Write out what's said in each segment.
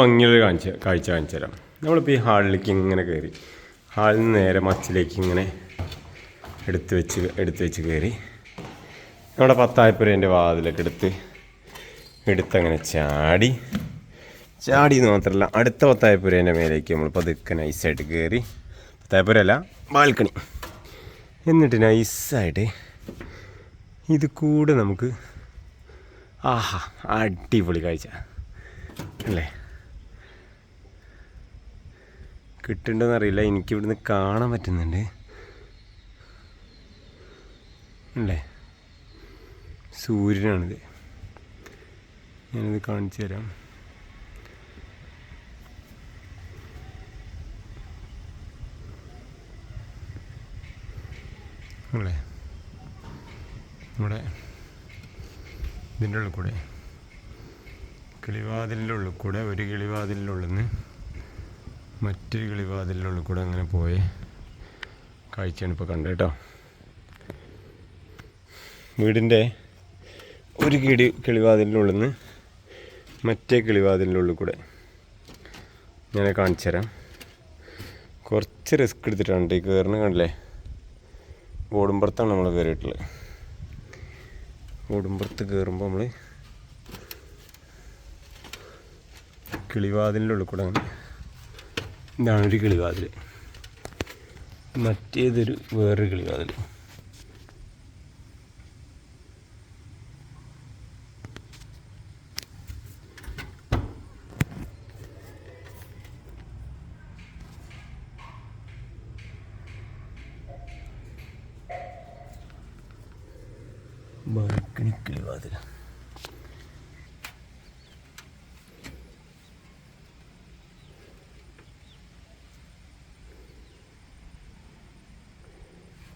ഭംഗിയുള്ള കാഴ്ച കാഴ്ച കാണിച്ചു തരാം നമ്മളിപ്പോൾ ഈ ഹാളിലേക്ക് ഇങ്ങനെ കയറി. ഹാളിൽ നിന്ന് നേരെ മച്ചിലേക്ക് ഇങ്ങനെ എടുത്ത് വെച്ച് എടുത്ത് വെച്ച് കയറി. നമ്മുടെ പത്തായപ്പുരേന്റെ വാതിലൊക്കെ എടുത്ത് എടുത്തങ്ങനെ ചാടി. ചാടി എന്ന് മാത്രമല്ല അടുത്ത പത്തായപ്പുരേന്റെ മേലേക്ക് നമ്മൾ പതുക്കെ നൈസായിട്ട് കയറി. പത്തായപ്പുര അല്ല ബാൽക്കണി. എന്നിട്ട് നൈസായിട്ട് ഇത് കൂടെ നമുക്ക് ആഹാ അടിപൊളി കാഴ്ച. അല്ലേ? കിട്ടുന്നുണ്ടെന്ന് അറിയില്ല എനിക്ക് ഇവിടുന്ന് കാണാൻ പറ്റുന്നുണ്ട്. അല്ലേ സൂര്യനാണിത്. ഞാനിത് കാണിച്ചു തരാം. അല്ലേ നമ്മുടെ ഇതിന്റെ ഉള്ളിൽ കൂടെ. കിളിവാതിലിന്റെ ഉള്ളിൽ കൂടെ ഒരു കിളിവാതിലിന്റെ ഉള്ളിൽ നിന്ന് മറ്റൊരു കിളിവാതിലിനുള്ളിൽ കൂടെ അങ്ങനെ പോയി. കാഴ്ചയാണ് ഇപ്പോൾ കണ്ടത് കേട്ടോ. വീടിന്റെ ഒരു കിളി കിളിവാതിലിനുള്ളിൽ നിന്ന് മറ്റേ കിളിവാതിലിനുള്ളിൽ കൂടെ ഞാൻ കാണിച്ചു തരാം. കുറച്ച് റിസ്ക് എടുത്തിട്ടാണ് ഈ കയറിന് കണ്ടില്ലേ? ഓടുമ്പുറത്താണ് നമ്മൾ കയറിയിട്ടുള്ളത് ഓടുമ്പുറത്ത് കയറുമ്പോൾ നമ്മൾ കിളിവാതിലിന്റെ ഉള്ളിൽ കൂടെ അങ്ങനെ ഇതാണ് ഒരു കിളിവാതിൽ മറ്റേതൊരു വേറൊരു കിളിവാതിൽ ബാൽക്കണി കിളിവാതിൽ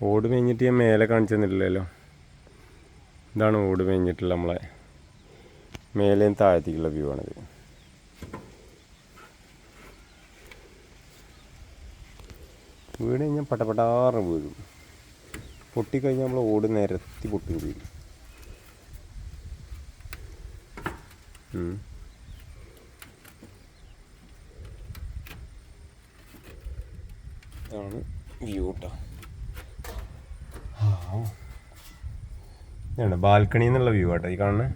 ഓട് മേഞ്ഞിട്ട് ഞാൻ മേലെ കാണിച്ചു തന്നില്ലല്ലോ ഇതാണ് ഓട് മേഞ്ഞിട്ടുള്ള നമ്മളെ മേലെയും താഴത്തേക്കുള്ള വ്യൂ ആണിത്. വീട് കഴിഞ്ഞാൽ പട്ടപ്പെട്ടാറ് വീഴും. പൊട്ടിക്കഴിഞ്ഞാൽ നമ്മൾ ഓട് നിരത്തി പൊട്ടി വീഴും. ഇതാണ് വ്യൂ ഇതാണ് ബാൽക്കണി എന്നുള്ള വ്യൂ ആട്ടോ ഈ കാണുന്നത്